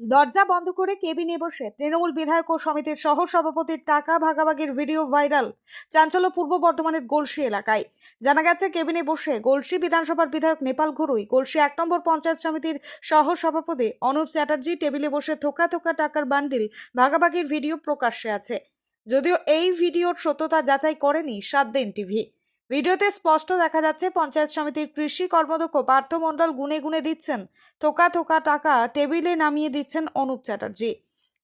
দরজা বন্ধ করে কেবিনে বসে তৃণমূল বিধায়ক ও সমিতির সহ সভাপতির টাকা ভাগাভাগির ভিডিও ভাইরাল। চাঞ্চল্য পূর্ব বর্ধমানের গোলসি এলাকায়। জানা গেছে, কেবিনে বসে গোলসি বিধানসভার বিধায়ক নেপাল ঘরুই, গোলসি এক নম্বর পঞ্চায়েত সমিতির সহ সভাপতি অনুপ চ্যাটার্জি টেবিলে বসে থোকা থোকা টাকার বান্ডিল ভাগাভাগির ভিডিও প্রকাশ্যে আছে। যদিও এই ভিডিওর সত্যতা যাচাই করেনি সাত দিন টিভি। ভিডিওতে স্পষ্ট দেখা যাচ্ছে, পঞ্চায়েত সমিতির কৃষি কর্মদক্ষ পার্থ মণ্ডল গুনে গুনে দিচ্ছেন, থোকা থোকা টাকা টেবিলে নামিয়ে দিচ্ছেন অনুপ চ্যাটার্জি।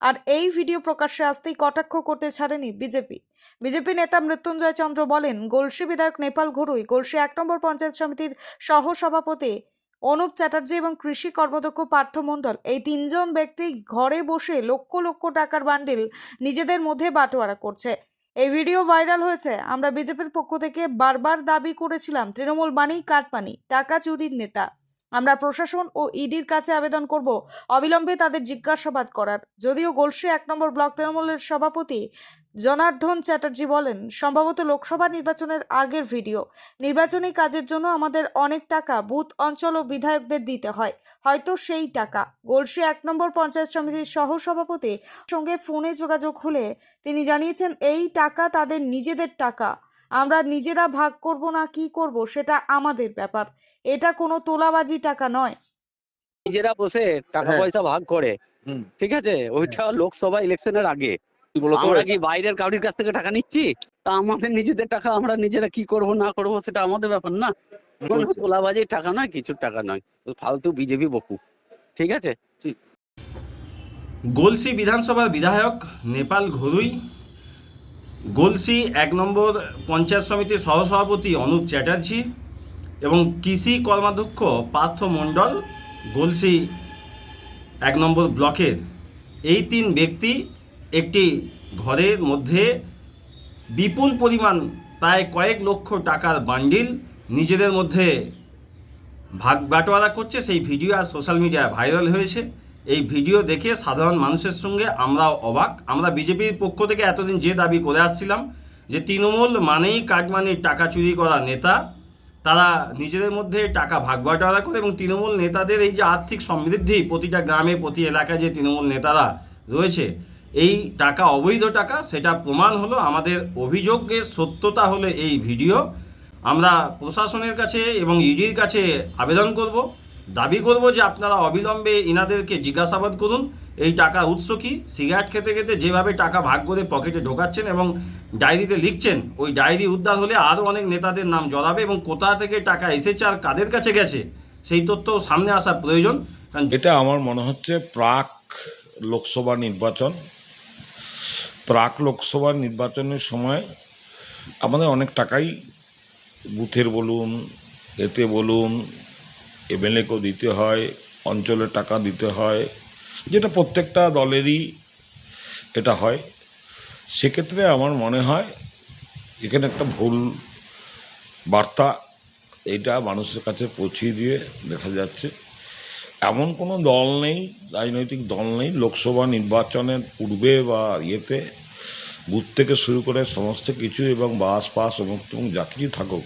আর এই ভিডিও প্রকাশ্যে আসতেই কটাক্ষ করতে ছাড়েনি বিজেপি। বিজেপি নেতা মৃত্যুঞ্জয় চন্দ্র বলেন, গোলসি বিধায়ক নেপাল ঘরুই, গোলসি এক নম্বর পঞ্চায়েত সমিতির সহ সভাপতি অনুপ চ্যাটার্জি এবং কৃষি কর্মদক্ষ পার্থ মণ্ডল, এই তিনজন ব্যক্তি ঘরে বসে লক্ষ লক্ষ টাকার বান্ডিল নিজেদের মধ্যে বাটোয়ারা করছে। এই ভিডিও ভাইরাল হয়েছে। আমরা বিজেপির পক্ষ থেকে বারবার দাবি করেছিলাম, তৃণমূল বাণী কাটপানি টাকা চুরির নেতা। আমরা প্রশাসন ও ইডির কাছে আবেদন করব। অবিলম্বে তাদের জিজ্ঞাসাবাদ করার। যদিও গোলসি এক নম্বর ব্লক তৃণমূলের সভাপতি জনার্দন চ্যাটার্জি বলেন, সম্ভবত লোকসভা নির্বাচনের আগের ভিডিও। নির্বাচনী কাজের জন্য আমাদের অনেক টাকা বুথ, অঞ্চল ও বিধায়কদের দিতে হয়। হয়তো সেই টাকা। গোলসি এক নম্বর পঞ্চায়েত সমিতির সহ সভাপতি সঙ্গে ফোনে যোগাযোগ হলে তিনি জানিয়েছেন, এই টাকা তাদের নিজেদের টাকা। আমরা নিজেরা ভাগ করব না কি করব সেটা আমাদের ব্যাপার। এটা কোনো তোলাবাজি টাকা নয়। নিজেরা বসে টাকা হ্যাঁ। পয়সা ভাগ করে ঠিক আছে? ওইটা লোকসভা ইলেকশনের আগে। আমরা কি বাইরের কাউরির কাছ থেকে টাকা নিচ্ছি? তা আমাদের নিজেদের টাকা আমরা নিজেরা কি করব না করব সেটা আমাদের ব্যাপার না। কোনো তোলাবাজির টাকা নয় কিছু টাকা নয়। ফালতু বিজেপি বকু। ঠিক আছে? গোলসি বিধানসভার বিধায়ক নেপাল ঘরুই গোলসি এক নম্বর পঞ্চায়েত সমিতির সহসভাপতি অনুপ চ্যাটার্জি এবং কৃষি কর্মাধ্যক্ষ পার্থ মণ্ডল গোলসি এক নম্বর ব্লকের। এই তিন ব্যক্তি একটি ঘরের মধ্যে বিপুল পরিমাণ প্রায় কয়েক লক্ষ টাকার বান্ডিল নিজেদের মধ্যে ভাগ বাটোয়ারা করছে। সেই ভিডিও আর সোশ্যাল মিডিয়ায় ভাইরাল হয়েছে। এই ভিডিও দেখে সাধারণ মানুষের সঙ্গে আমরাও অবাক। আমরা বিজেপির পক্ষ থেকে এতদিন যে দাবি করে আসছিলাম যে তৃণমূল মানেই কাটমানির টাকা চুরি করা নেতা, তারা নিজেদের মধ্যে টাকা ভাগ বাটোয়ারা করে এবং তৃণমূল নেতাদের এই যে আর্থিক সমৃদ্ধি প্রতিটা গ্রামে, প্রতি এলাকায় যে তৃণমূল নেতারা রয়েছে, এই টাকা, অবৈধ টাকা, সেটা প্রমাণ হলো আমাদের অভিযোগের সত্যতা হলো এই ভিডিও। আমরা প্রশাসনের কাছে এবং ইডির কাছে আবেদন করব। দাবি করব যে আপনারা অবিলম্বে ইনাদেরকে জিজ্ঞাসাবাদ করুন। এই টাকা উৎস কি? সিগারেট খেতে খেতে যেভাবে টাকা ভাগ করে পকেটে ঢোকাচ্ছেন এবং ডায়েরিতে লিখছেন, ওই ডায়েরি উদ্ধার হলে আরও অনেক নেতাদের নাম জড়াবে এবং কোথা থেকে টাকা এসেছে আর কাদের কাছে গেছে, সেই তথ্য সামনে আসা প্রয়োজন। কারণ এটা আমার মনে হচ্ছে প্রাক লোকসভা নির্বাচন। প্রাক লোকসভা নির্বাচনের সময় আমাদের অনেক টাকাই বুথের বলুন, এতে বলুন এমএলএকেও দিতে হয় অঞ্চলের টাকা দিতে হয়, যেটা প্রত্যেকটা দলেরই এটা হয়। সেক্ষেত্রে আমার মনে হয় এখানে একটা ভুল বার্তা এইটা মানুষের কাছে পৌঁছিয়ে দিয়ে দেখা যাচ্ছে। এমন কোনো দল নেই, রাজনৈতিক দল নেই, লোকসভা নির্বাচনের পূর্বে বা ইয়েতে বুথ থেকে শুরু করে সমস্ত কিছু এবং বাস, পাস, এবং যা কিছু থাকুক,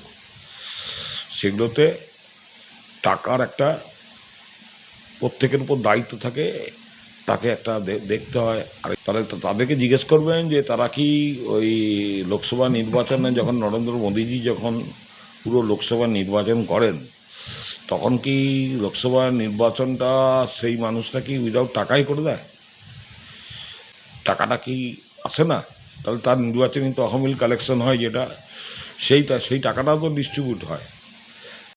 সেগুলোতে টাকার একটা প্রত্যেকের উপর দায়িত্ব থাকে, তাকে একটা দেখতে হয়। আর তাহলে তাদেরকে জিজ্ঞেস করবেন যে তারা কি ওই লোকসভা নির্বাচনে যখন নরেন্দ্র মোদীজি যখন পুরো লোকসভা নির্বাচন করেন, তখন কি লোকসভা নির্বাচনটা সেই মানুষটা কি উইদাউট টাকাই করে দেয়? টাকাটা কি আসে না? তাহলে তার নির্বাচনী তহমিল কালেকশন হয় যেটা সেইটা সেই টাকাটাও তো ডিস্ট্রিবিউট হয়।